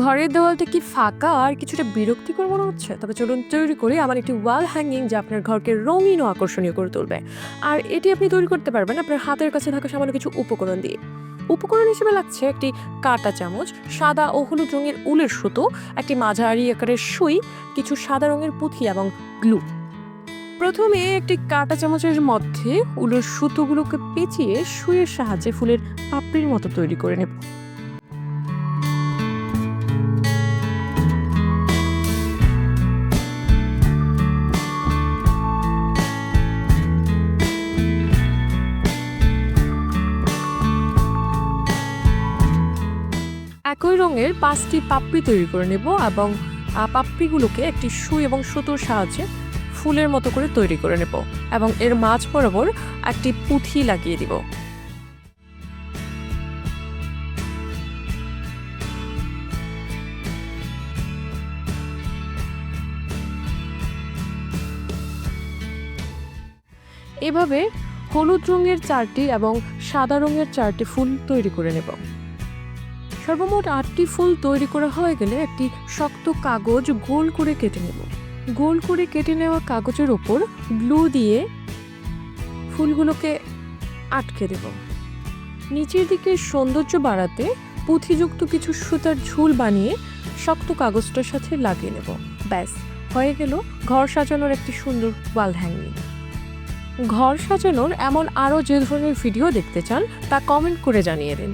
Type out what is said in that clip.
ঘরের দেওয়ালটা কি ফাঁকা? আর কিছুটা বিরক্তিকর মনে হচ্ছে। তবে চলুন তৈরি করি। আমার একটি ওয়াল হ্যাঙ্গিং যা আপনার ঘরকে রঙিন ও আকর্ষণীয় করে তুলবে। আর এটি আপনি তৈরি করতে পারবেন আপনার হাতের কাছে থাকা সামান্য কিছু উপকরণ দিয়ে। উপকরণ হিসেবে লাগছে একটি কাঁটা চামচ, সাদা ও হলুদ রঙের উলের সুতো, একটি মাঝারি আকারের সুই, কিছু সাদা রঙের পুঁথি এবং গ্লু। প্রথমে একটি কাঁটা চামচের মধ্যে উলের সুতোগুলোকে পেঁচিয়ে সুইয়ের সাহায্যে ফুলের পাপড়ির মতো তৈরি করে নেব। একই রঙের পাঁচটি পাপড়ি তৈরি করে নেব এবং পাপড়িগুলোকে একটি সুই এবং সুতোর সাহায্যে ফুলের মতো করে তৈরি করে নেব এবং এর মাঝ বরাবর একটি পুঁথি লাগিয়ে দিব। এভাবে হলুদ রঙের চারটি এবং সাদা রঙের চারটি ফুল তৈরি করে নেব। সর্বমোট আটটি ফুল তৈরি করা হয়ে গেলে একটি শক্ত কাগজ গোল করে কেটে নেব। গোল করে কেটে নেওয়া কাগজের ওপর গ্লু দিয়ে ফুলগুলোকে আটকে দেব। নিচের দিকে সৌন্দর্য বাড়াতে পুঁথিযুক্ত কিছু সুতার ঝুল বানিয়ে শক্ত কাগজটার সাথে লাগিয়ে নেব। ব্যাস, হয়ে গেল ঘর সাজানোর একটি সুন্দর ওয়াল হ্যাঙ্গিং। ঘর সাজানোর এমন আরও যে ধরনের ভিডিও দেখতে চান তা কমেন্ট করে জানিয়ে দিন।